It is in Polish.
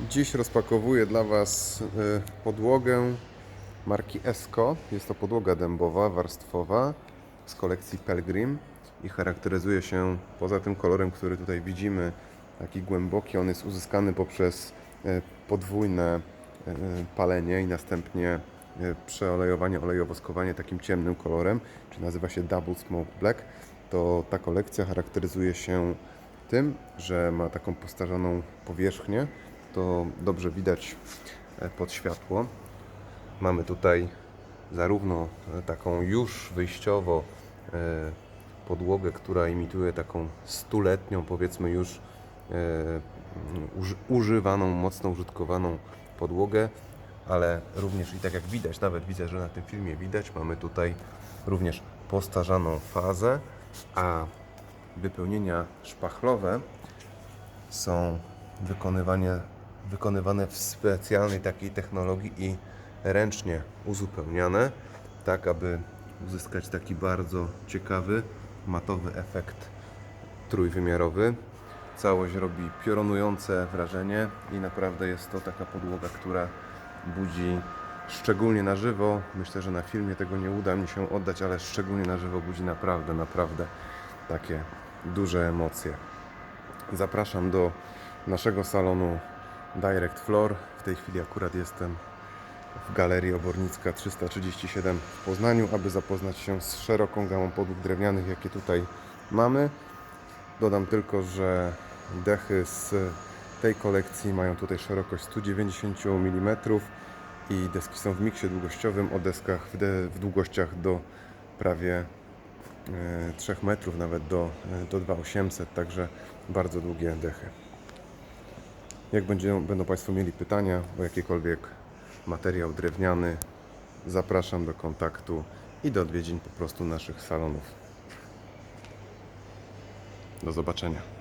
Dziś rozpakowuję dla Was y, podłogę marki Esco. Jest to podłoga dębowa, warstwowa z kolekcji Pelgrim i charakteryzuje się poza tym kolorem, który tutaj widzimy, taki głęboki, on jest uzyskany poprzez y, podwójne y, palenie i następnie przeolejowanie, olejowoskowanie takim ciemnym kolorem, czyli nazywa się Double Smoke Black. To ta kolekcja charakteryzuje się tym, że ma taką postarzaną powierzchnię, to dobrze widać e, pod światło. Mamy tutaj zarówno e, taką już wyjściowo e, podłogę, która imituje taką stuletnią, powiedzmy już uży- używaną, mocno użytkowaną podłogę, ale również i tak jak widać, nawet widzę, że na tym filmie widać, mamy tutaj również postarzaną fazę, a wypełnienia szpachlowe są wykonywanie, wykonywane w specjalnej takiej technologii i ręcznie uzupełniane, tak aby uzyskać taki bardzo ciekawy, matowy efekt trójwymiarowy. Całość robi piorunujące wrażenie i naprawdę jest to taka podłoga, która budzi szczególnie na żywo. Myślę, że na filmie tego nie uda mi się oddać, ale szczególnie na żywo budzi naprawdę, naprawdę takie duże emocje. Zapraszam do naszego salonu Direct Floor. W tej chwili akurat jestem w Galerii Obornicka 337 w Poznaniu, aby zapoznać się z szeroką gamą podłóg drewnianych, jakie tutaj mamy. Dodam tylko, że dechy z tej kolekcji mają tutaj szerokość 190 mm i deski są w miksie długościowym o deskach w, de- w długościach do prawie e, 3 metrów, nawet do, e, do 2800, także bardzo długie dechy. Jak będzie, będą Państwo mieli pytania o jakikolwiek materiał drewniany, zapraszam do kontaktu i do odwiedzin po prostu naszych salonów. Do zobaczenia.